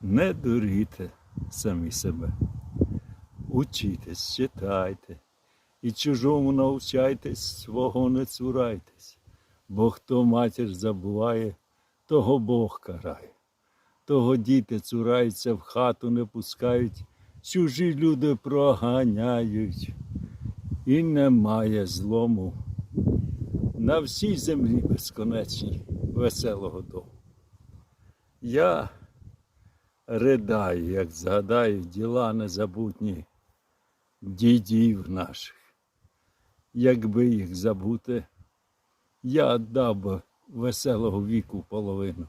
Не дуріте самі себе. Учітесь, читайте, і чужому навчайтесь, свого не цурайтесь, бо хто матір забуває, того Бог карає. Того діти цураються, в хату не пускають, чужі люди проганяють, і немає злому на всій землі безконечній веселого дому. Я ридаю, як згадаю діла незабутні дідів наших. Якби їх забути, я дав би веселого віку половину.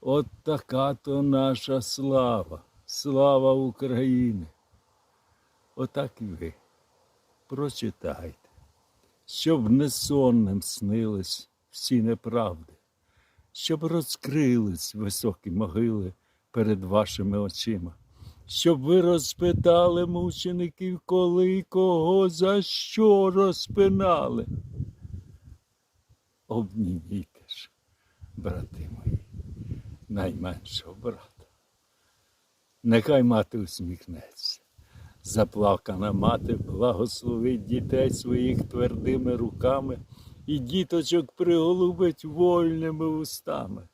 От така то наша слава, слава України. Отак і ви прочитайте, щоб несонним снились всі неправди, щоб розкрились високі могили перед вашими очима, щоб ви розпитали мучеників, коли кого за що розпинали. Обнімійте ж, брати мої, найменшого брата. Нехай мати усміхнеться. Заплакана мати благословить дітей своїх твердими руками і діточок приголубить вольними устами.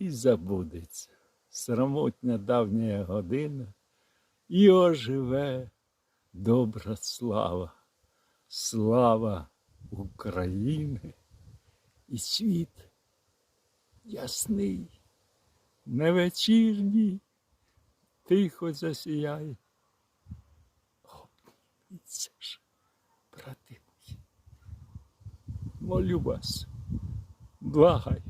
І забудеться срамотня давня година, і оживе добра слава, слава України і світ ясний, не вечірній, тихо засіяє. Обніміться ж, брати мої. Молю вас, благаю.